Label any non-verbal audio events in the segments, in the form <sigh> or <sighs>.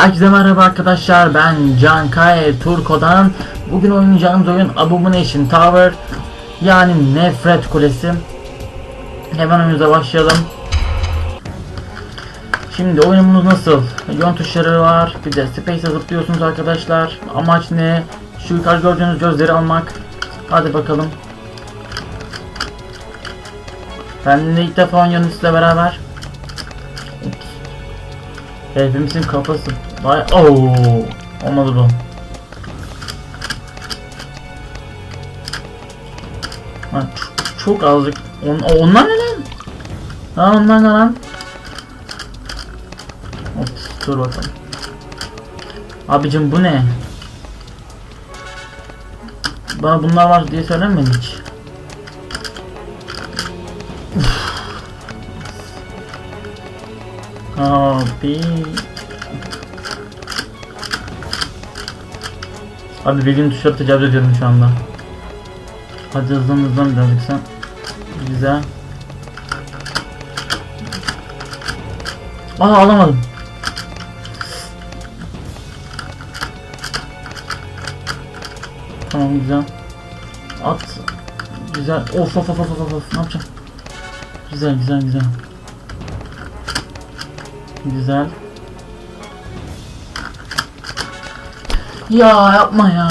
Herkese merhaba arkadaşlar ben Can Kay Turko'dan. Bugün oynayacağımız oyun Abomination Tower Yani Nefret Kulesi. Hemen oyunumuza başlayalım. Şimdi oyunumuz nasıl? Yön tuşları var bir de space'e zıplıyorsunuz arkadaşlar. Amaç ne? Şu yukarı gördüğünüz gözleri almak. Hadi bakalım. Ben de ilk defa oynuyorum sizle beraber. Hepimizin kafası Vay ooo olmadı bu. Ha, çok, çok azıcık. On, onlar ne lan? Ha onlar ne lan? Of, dur bakalım. Abicim bu ne? Bana bunlar var diye söylemedin hiç. Abi. Abi bildiğin tuşları tecavüz ediyorum şu anda. Hadi hızlan hızlan birazcık sen. Güzel. Aa alamadım. Tamam güzel. At. Güzel. Of of of of of of. Ne yapacağım? Güzel güzel güzel. Güzel. Ya yapma ya.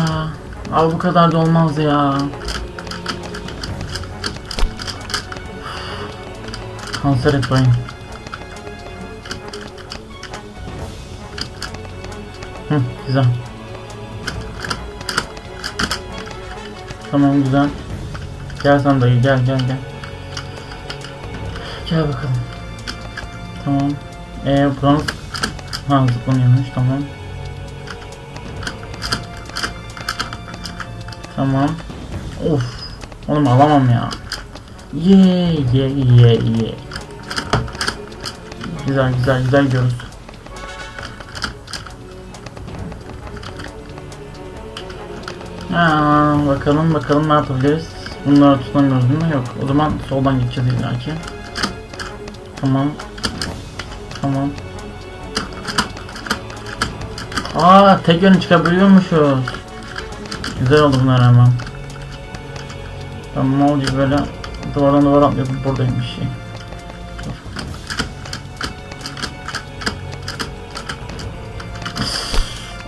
Abi bu kadar da olmaz ya. Kanser etmeyin. Hı, güzel. Tamam güzel. Gel sen dayı gel gel gel. Gel bakalım. Tamam. Eee buranın... Ha zıplanıyormuş tamam. Tamam. Of. Oğlum alamam ya. Ye ye ye ye. Güzel güzel güzel gidiyoruz. Ha, bakalım bakalım ne yapabiliriz. Bunları tutamıyoruz değil mi? Yok. O zaman soldan gideceğiz illaki. Tamam. Tamam. Aa tek yön çıkabiliyormuşuz. Güzel oldu bunlar hemen. Ben ne olacak böyle duvardan duvara atlıyordum buradaymış şey.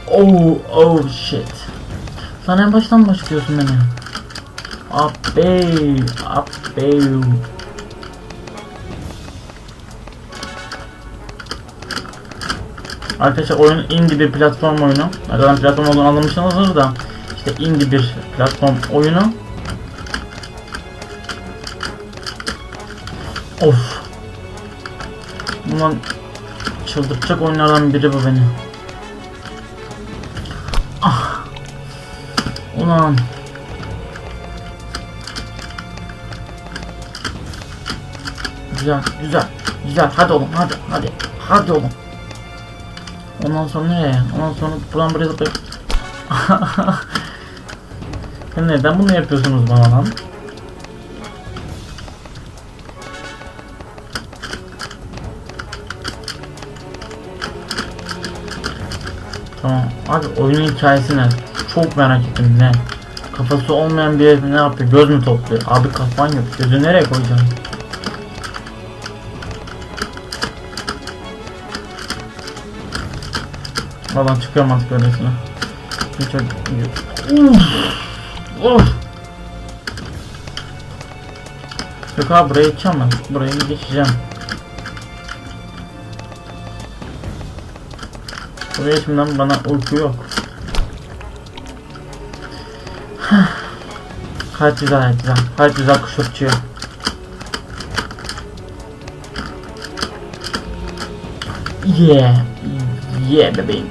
Oh oh shit. Sen en baştan başlıyorsun beni. Abi abi. Arkadaşlar oyun indie bir platform oyunu. Zaten platform olduğunu anlamışsınızdır da işte indie bir platform oyunu. Of. Bundan çıldırtacak oyunlardan biri bu beni. Ah. Ulan. Güzel, güzel, güzel. Hadi oğlum, hadi, hadi, hadi oğlum. Ondan sonra nereye? Ondan sonra buradan buraya zıplayıp... <laughs> Sen neden bunu yapıyorsunuz bana lan? Tamam. Abi oyunun hikayesi ne? Çok merak ettim ne? Kafası olmayan bir ne yapıyor? Göz mü topluyor? Abi kafan yok. Gözü nereye koyacaksın? Falan çıkıyorum artık öylesine. Hiç Uf. Of. Yok abi buraya geçeceğim ben. Buraya geçeceğim. Buraya geçmeden bana uyku yok. <sighs> Hayat güzel hayat güzel. Hayat güzel kuş uçuyor. Yeah. Yeah bebeğim.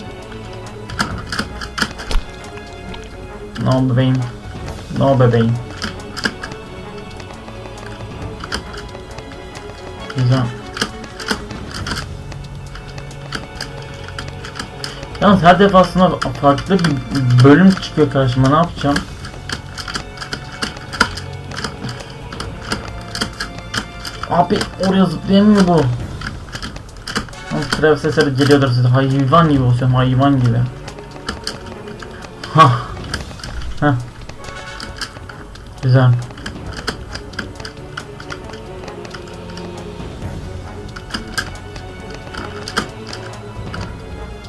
No bebeğim. No bebeğim. Güzel. Yalnız her defasında farklı bir bölüm çıkıyor karşıma ne yapacağım? Abi oraya zıplayamıyor bu. Klavye sesleri geliyordur size. Hayvan gibi olsun hayvan gibi. Hah. Heh. Güzel.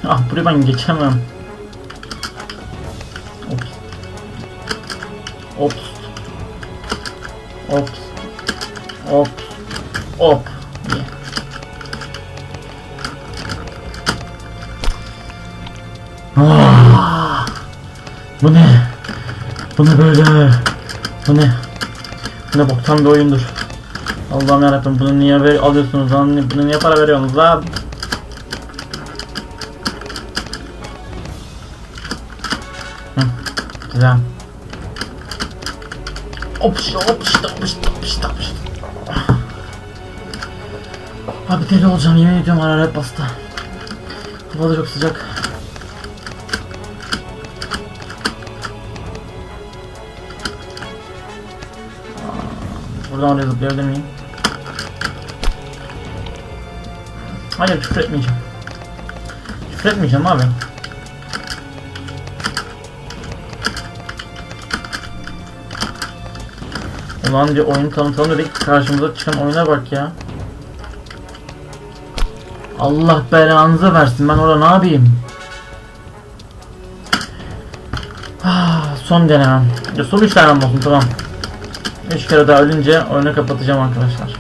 Ah buraya ben geçemem. Ops. Ops. Ops. Ops. Op. Ah! Bu ne? Bu ne böyle? Bu ne? Bu ne boktan bir oyundur. Allah'ım yarabbim bunu niye ver alıyorsunuz lan? Bunu niye para veriyorsunuz lan? Hı, güzel. Opş, opş, opş, opş, opş. Abi deli olacağım yemin ediyorum hararet bastı. Hava da çok sıcak. Buradan oraya zıplayabilir miyim? Hayır küfür etmeyeceğim. Küfür etmeyeceğim abi. Ulan bir oyun tanıtalım dedik karşımıza çıkan oyuna bak ya. Allah belanızı versin ben orada ne yapayım? Ah, son denemem. Ya son 3 denemem olsun tamam. 3 kere daha ölünce oyunu kapatacağım arkadaşlar.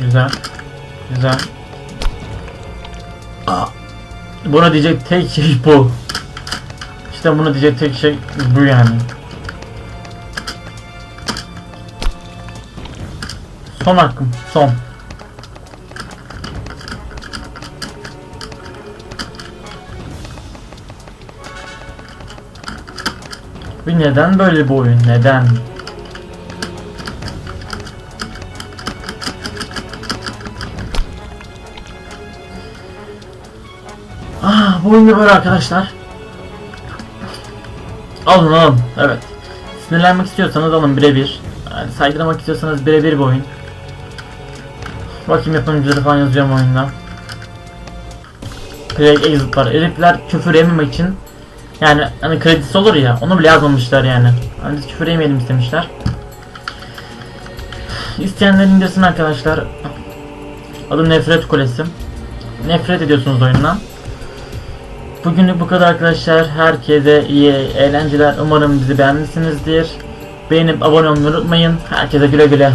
Güzel. Güzel. Aa, buna diyecek tek şey bu. İşte buna diyecek tek şey bu yani. Son hakkım. Son. Ve neden böyle bir oyun? Neden? Ah bu oyun da böyle arkadaşlar. Alın alın. Evet. Sinirlenmek istiyorsanız alın birebir. Yani saygılamak istiyorsanız birebir bir oyun. Bakayım yapımcıları falan yazıyorum oyunda. Play exit var. Herifler küfür yememek için yani hani kredisi olur ya onu bile yazmamışlar yani. Hani küfür yemeyelim istemişler. İsteyenler indirsin arkadaşlar. Adı Nefret Kulesi. Nefret ediyorsunuz oyundan. Bugünlük bu kadar arkadaşlar. Herkese iyi eğlenceler. Umarım bizi beğenmişsinizdir. Beğenip abone olmayı unutmayın. Herkese güle güle.